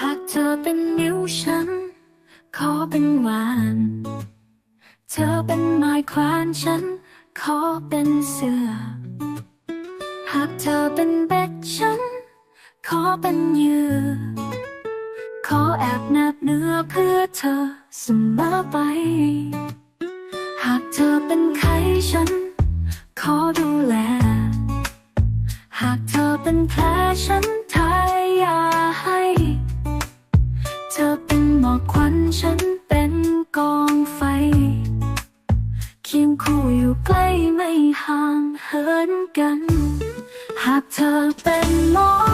หากเธอเป็นนิ้วฉัน ขอเป็นวาน เธอเป็นไม้แขวนฉัน ขอเป็นเสือ หากเธอเป็นเบ็ดฉัน ขอเป็นเหยื่อขอแอบแนบเนื้อเพื่อเธอเสมอไป หากเธอเป็นไข้ฉัน ขอดูแล หากเธอเป็นแผลฉันทายาให้ เธอเป็นหมอกควันฉันเป็นกองไฟ เคียงคู่อยู่ใกล้ไม่ห่างเหินกัน หากเธอเป็นหมอ